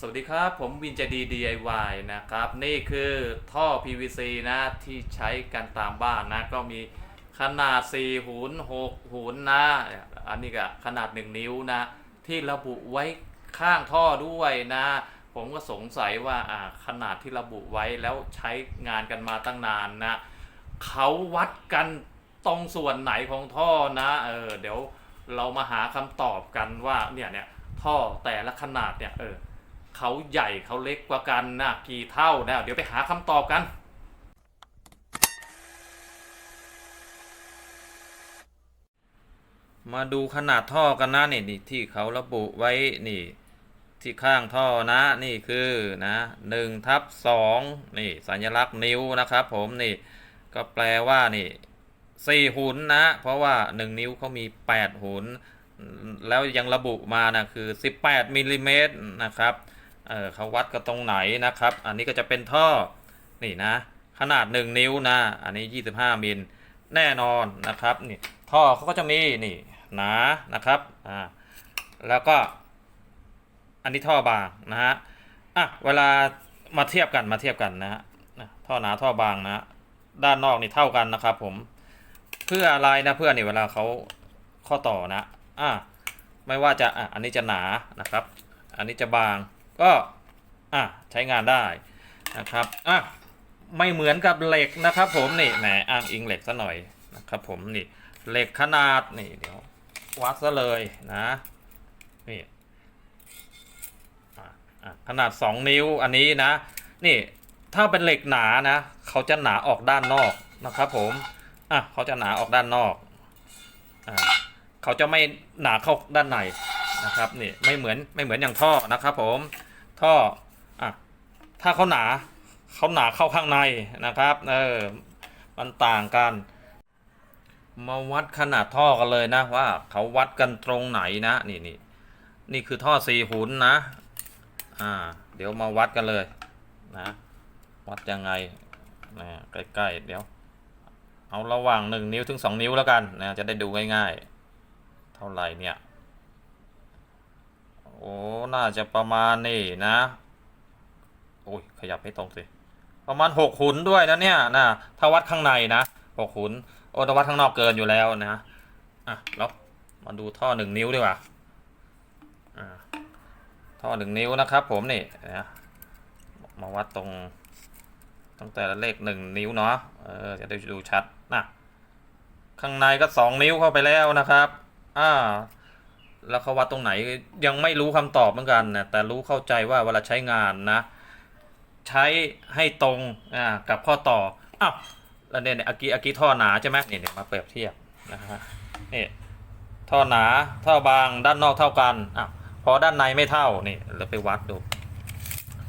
สวัสดีครับผมวินเจดี DIY นะครับ นี่คือท่อ PVC นะที่ใช้กันตามบ้านนะ ก็มีขนาด 4หุน6หุนนะ อันนี้ก็ขนาด 1 นิ้วนะ ที่ระบุไว้ข้างท่อด้วยนะ ผมก็สงสัยว่าอ่าขนาดที่ระบุไว้แล้วใช้งานกันมาตั้งนานนะ เขาวัดกันตรงส่วนไหนของท่อนะเออเดี๋ยวเรามาหาคำตอบกันว่าเนี่ยเนี่ยท่อแต่ละขนาดเนี่ยเออ เขาใหญ่เขาเล็กกว่ากันนะกี่เท่านะเดี๋ยวไปหาคำตอบกันมาดูขนาดท่อกันนะนี่นี่ที่เขาระบุไว้นี่ ที่ข้างท่อนะนี่คือนะหนึ่งทับสองนี่สัญลักษณ์นิ้วนะครับ ผมนี่ก็แปลว่านี่สี่หุนนะ เพราะว่าหนึ่งนิ้วเขามีแปดหุน แล้วยังระบุมานะคือสิบแปดมิลลิเมตรนะครับ เออเขาวัดกันตรงไหนนะครับ อันนี้ก็จะเป็นท่อนี่นะ ขนาดหนึ่งนิ้วนะ อันนี้ยี่สิบห้ามิลแน่นอนนะครับนี่ท่อเขาก็จะมีนี่หนานะครับอ่าแล้วก็ อันนี้ท่อบางนะฮะอะเวลามาเทียบกันมาเทียบกันนะฮะนะท่อหนาท่อบางนะด้านนอกนี่เท่ากันนะครับ ผมเพื่ออะไรนะเพื่อนี่เวลาเขาข้อต่อนะอะไม่ว่าจะอะอันนี้จะหนานะครับ อันนี้จะบาง ก็อะใช้งานได้นะครับอะไม่เหมือนกับเหล็กนะครับผมนี่แหมอ้างอิงเหล็กซะหน่อยนะครับผมนี่เหล็กขนาดนี่เดี๋ยววัดซะเลยนะนี่อะอะขนาด 2 นิ้วอันนี้นะ นี่ถ้าเป็นเหล็กหนานะ เขาจะหนาออกด้านนอกนะครับผมอะเขาจะหนาออกด้านนอกอ่าเขาจะไม่หนาเข้าด้านในนะครับนี่ไม่เหมือนไม่เหมือนอย่างท่อนะครับผม ท่ออะถ้าเขาหนาเขาหนาเข้าข้างในนะครับ เออ มันต่างกัน มาวัดขนาดท่อกันเลยนะว่าเขาวัดกันตรงไหนนะ นี่นี่นี่คือท่อสี่หุนนะ อ่า เดี๋ยวมาวัดกันเลยนะ วัดยังไงนะใกล้ๆเดี๋ยว เอาระหว่างหนึ่งนิ้วถึงสองนิ้วแล้วกันนะจะได้ดูง่ายๆ เท่าไหร่เนี่ย โอ้ น่าจะประมาณนี่นะ โอ้ย ขยับให้ตรงสิ ประมาณหกหุนด้วยนะเนี่ยนะถ้าวัดข้างในนะหกหุน โอ้ถ้าวัดข้างนอกเกินอยู่แล้วนะ อะ แล้วมาดูท่อหนึ่งนิ้วดีกว่า อ่า ท่อหนึ่งนิ้วนะครับผมนี่นะ มาวัดตรงตั้งแต่ละเลขหนึ่งนิ้วเนาะ เออ จะได้ดูชัดนะ ข้างในก็สองนิ้วเข้าไปแล้วนะครับ อ่า แล้วเขาวัดตรงไหนยังไม่รู้คำตอบเหมือนกันนะแต่รู้เข้าใจว่าเวลาใช้งานนะ ใช้ให้ตรงอ่ากับข้อต่ออ้าวแล้วเนี่ยเนี่ยอากี้อากี้ท่อหนาใช่ไหมนี่เนี่ยมาเปรียบเทียบนะฮะนี่ท่อหนาท่อบางด้านนอกเท่ากันอ้าวพอด้านในไม่เท่านี่เราไปวัดดู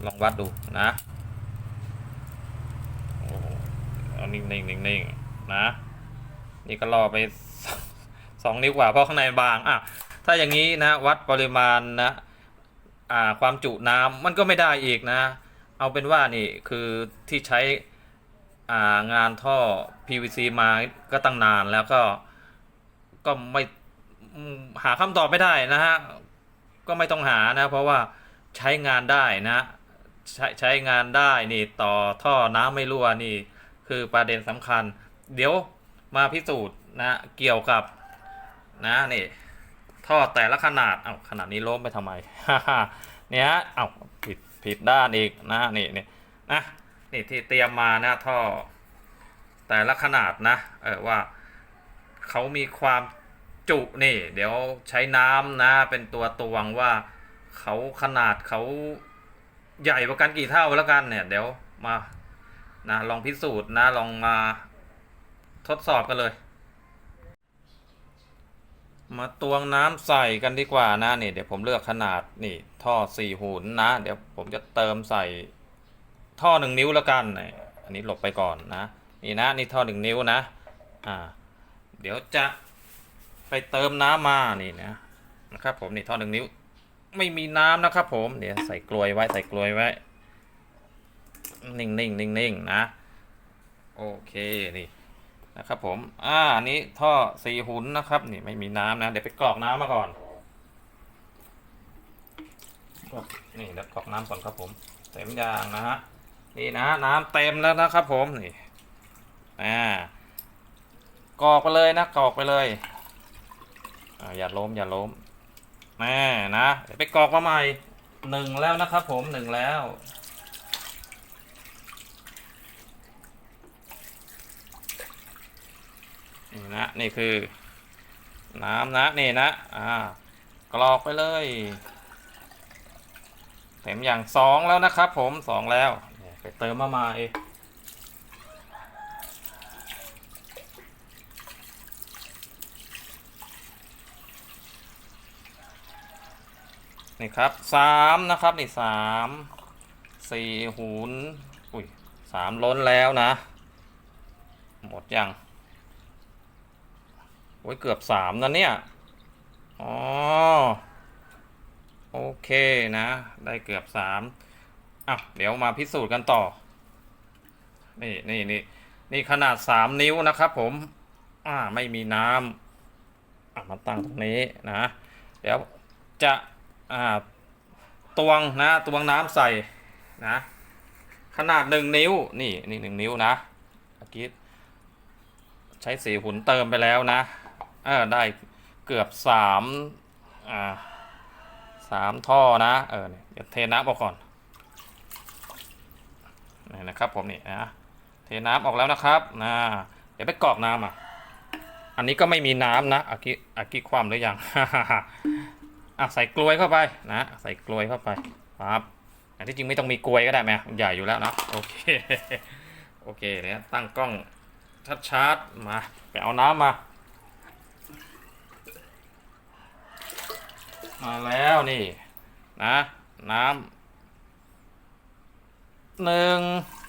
ลองวัดดูนะโอ้เอานิ่งนิ่งนิ่งนิ่งนะ นี่ก็รอไปสองนิ้วกว่าเพราะข้างในบางอะ ถ้าอย่างนี้นะวัดปริมาณนะอ่าความจุน้ำมันก็ไม่ได้อีกนะ เอาเป็นว่านี่คือที่ใช้อ่างานท่อ PVC มาก็ตั้งนานแล้วก็ก็ไม่หาคำตอบไม่ได้นะฮะก็ไม่ต้องหานะ เพราะว่าใช้งานได้นะ ใช้ใช้งานได้นี่ต่อท่อน้ำไม่รั่วนี่คือประเด็นสำคัญ เดี๋ยวมาพิสูจน์นะเกี่ยวกับนะนี่ ท่อแต่ละขนาดเอาขนาดนี้ล้มไปทำไมเนี่ยเอาผิดผิดด้านอีกนะนี่นี่นะนี่ที่เตรียมมานะท่อ แต่ละขนาดนะเออว่าเขามีความจุนี่ เดี๋ยวใช้น้ำนะ เป็นตัวตวงว่าเขาขนาดเขาใหญ่กว่ากันกี่เท่าแล้วกันเนี่ย เดี๋ยวมานะลองพิสูจน์นะลองมาทดสอบกันเลย มาตวงน้ำใส่กันดีกว่านะนี่เดี๋ยวผมเลือกขนาดนี่ท่อสี่หุนนะ เดี๋ยวผมจะเติมใส่ท่อหนึ่งนิ้วแล้วกันอันนี้หลบไปก่อนนะนี่นะนี่ท่อหนึ่งนิ้วนะอ่าเดี๋ยวจะไปเติมน้ำมานี่นะนะครับผมนี่ท่อหนึ่งนิ้ว ไม่มีน้ำนะครับ ผมเดี๋ยวใส่กลวยไว้ใส่กลวยไว้ นิ่งนิ่งนิ่งนิ่งนะโอเคนี่ นะครับผมอ่าอันนี้ท่อสี่หุนนะครับนี่ไม่มีน้ำนะเดี๋ยวไปกรอกน้ำมาก่อนก็นี่เดี๋ยวกรอกน้ำก่อนครับผมเต็มยางนะฮะนี่นะน้ำเต็มแล้วนะครับผมนี่อ่ากรอกไปเลยนะกรอกไปเลยอ่าอย่าล้มอย่าล้มแม่นะเดี๋ยวไปกรอกมาใหม่หนึ่งแล้วนะครับผมหนึ่งแล้ว นี่นะนี่คือ น้ำนะนี่นะอ่ากรอกไปเลยเต็มอย่างสองแล้วนะครับผมสองแล้วไปเติมมาใหม่นี่ครับสามนะครับนี่สามสี่หูนอุ้ยสามล้นแล้วนะ หมดยัง โอ้ยเกือบสามนะเนี่ย อ๋อ โอเคนะ ได้เกือบสามอะเดี๋ยวมาพิสูจน์กันต่อ นี่นี่นี่นี่ขนาดสามนิ้วนะครับผม อ่าไม่มีน้ำอะมาตั้งตรงนี้นะ เดี๋ยวจะอ่าตวงนะตวงน้ำใส่นะ ขนาดหนึ่งนิ้ว นี่นี่หนึ่งนิ้วนะเมื่อกี้ใช้สีหุ่นเติมไปแล้วนะ เออได้เกือบสามอ่าสามท่อนะเออเนี่ยเทน้ำออกก่อนนี่นะครับผมนี่นะเทน้ำออกแล้วนะครับนะเดี๋ยวไปกรอกน้ำอะอันนี้ก็ไม่มีน้ำนะอากิอากิความหรือยังอะใส่กลวยเข้าไปนะใส่กลวยเข้าไปครับอันที่จริงไม่ต้องมีกลวยก็ได้ไหมใหญ่อยู่แล้วนะโอเคโอเคเนี่ยตั้งกล้องชัดๆมาไปเอาน้ำมา มาแล้วนี่นะน้ำหนึ่ง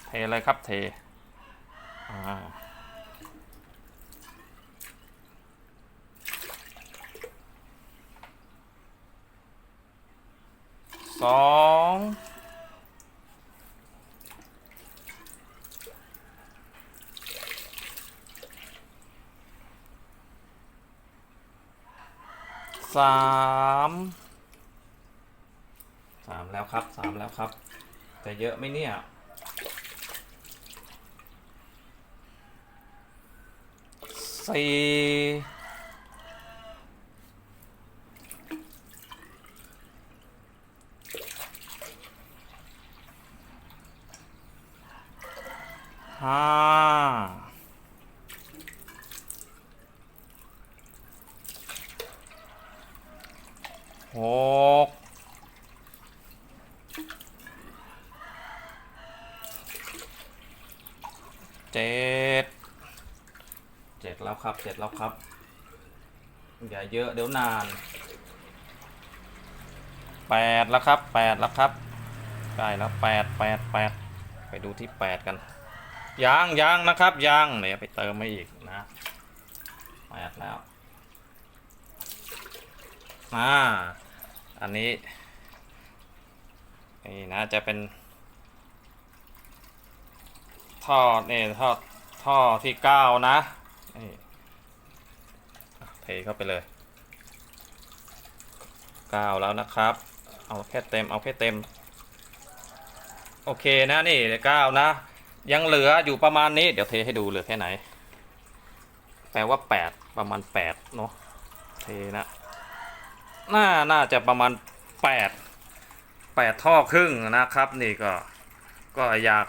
เทเลยครับเทอ่าสอง สามสามแล้วครับสามแล้วครับ จะเยอะไหมเนี่ยสี่ หกเจ็ดเจ็ดแล้วครับเจ็ดแล้วครับ อย่าเยอะเดี๋ยวนานแปดแล้วครับแปดแล้วครับใกล้แล้วแปดแปดแปดไปดูที่แปดกันยังยังนะครับยังเดี๋ยวไปเติมมาอีกนะแปดแล้ว อ่า อันนี้ นี่นะจะเป็น ท่อเนี่ยท่อท่อที่เก้านะนี่เทเข้าไปเลยเก้าแล้วนะครับ เอาแค่เต็มเอาแค่เต็ม โอเคนะนี่เก้านะ ยังเหลืออยู่ประมาณนี้ เดี๋ยวเทให้ดูเหลือแค่ไหน แปลว่าแปดประมาณแปดเนาะเทนะ น่าน่าจะประมาณแปดแปดท่อครึ่งนะครับ นี่ก็ก็อยาก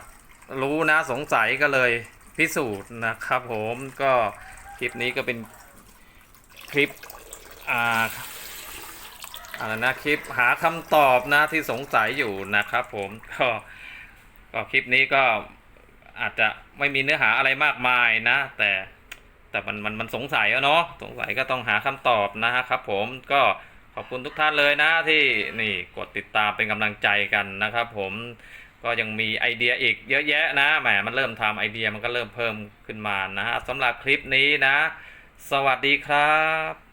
รู้นะสงสัยก็เลยพิสูจน์นะครับ ผมก็คลิปนี้ก็เป็นคลิปอ่าอะไรนะคลิปหาคำตอบนะที่สงสัยอยู่นะครับ ผมก็ก็คลิปนี้ก็อาจจะไม่มีเนื้อหาอะไรมากมายนะ แต่แต่มันมันมันสงสัยอะเนาะสงสัยก็ต้องหาคำตอบนะครับผมก็ ขอบคุณทุกท่านเลยนะที่นี่กดติดตามเป็นกำลังใจกันนะครับ ผมก็ยังมีไอเดียอีกเยอะแยะนะแหมมันเริ่มทำไอเดียมันก็เริ่มเพิ่มขึ้นมานะฮะสำหรับคลิปนี้นะ สวัสดีครับ